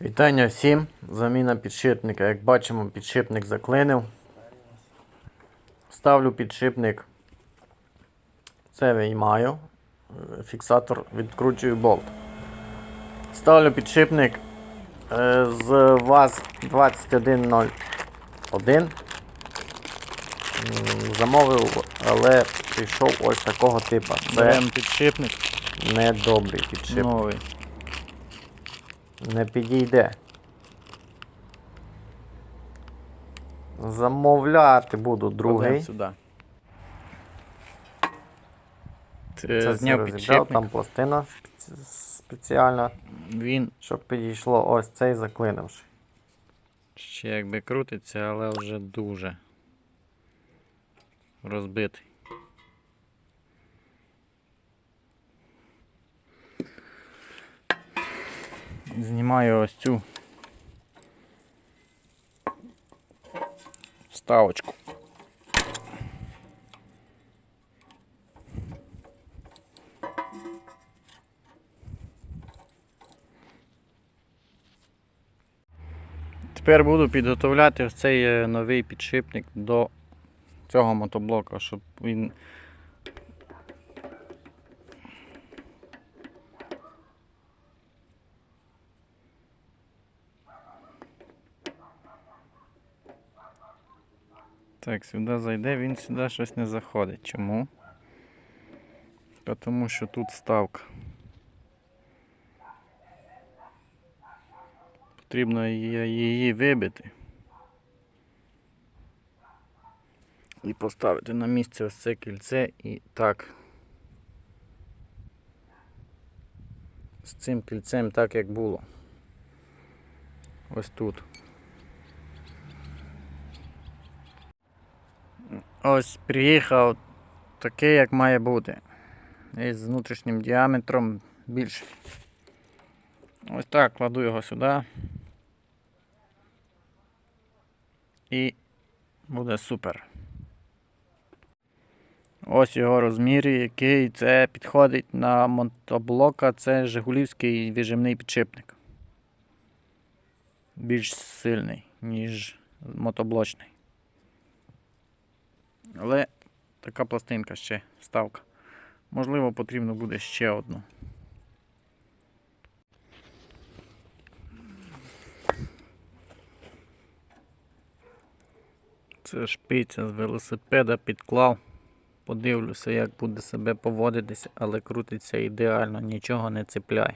Вітання всім. Заміна підшипника. Як бачимо, підшипник заклинив. Ставлю підшипник. Це виймаю. Фіксатор відкручую болт. Ставлю підшипник е, з ВАЗ 2101. Замовив, але прийшов ось такого типу. Це підшипник недобрий підшипник. новий. Не підійде. Замовляти буду другий. Сюди. Це, Це зняв розібрав, там пластина спеціальна, Він щоб підійшло ось цей заклинивши. ще якби крутиться, але вже дуже розбитий. Знімаю ось цю вставочку. Тепер буду підготовляти цей е, новий підшипник до цього мотоблока, щоб він Так, сюди зайде, він сюди щось не заходить. Чому? Тому що тут вставка. Потрібно її вибити. І поставити на місце ось це кільце і так. З цим кільцем так як було. Ось тут. Ось приїхав такий, як має бути. І з внутрішнім діаметром більше. Ось так кладу його сюди. І буде супер. Ось його розмір, який це підходить на мотоблока. Це Жигулівський вижимний підшипник. Більш сильний, ніж мотоблочний. Але така пластинка ще ставка. Можливо, потрібно буде ще одну. Це шпиця з велосипеда підклав. Подивлюся, як буде себе поводитися, але крутиться ідеально, нічого не цепляє.